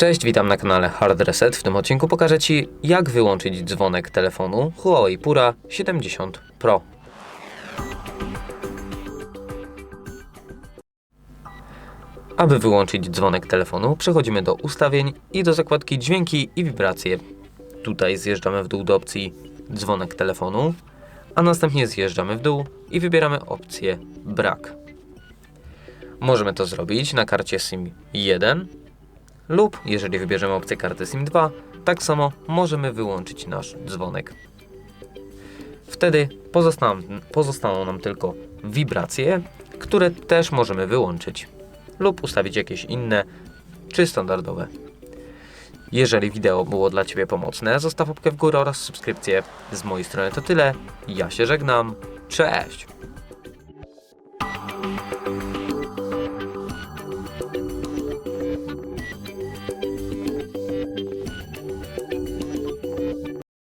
Cześć, witam na kanale Hard Reset. W tym odcinku pokażę Ci, jak wyłączyć dzwonek telefonu Huawei Pura 70 Pro. Aby wyłączyć dzwonek telefonu, przechodzimy do ustawień i do zakładki dźwięki i wibracje. Tutaj zjeżdżamy w dół do opcji dzwonek telefonu, a następnie zjeżdżamy w dół i wybieramy opcję brak. Możemy to zrobić na karcie SIM 1 lub jeżeli wybierzemy opcję karty SIM 2, tak samo możemy wyłączyć nasz dzwonek. Wtedy pozostaną, pozostaną nam tylko wibracje, które też możemy wyłączyć lub ustawić jakieś inne czy standardowe. Jeżeli wideo było dla Ciebie pomocne, zostaw łapkę w górę oraz subskrypcję. Z mojej strony to tyle. Ja się żegnam. Cześć!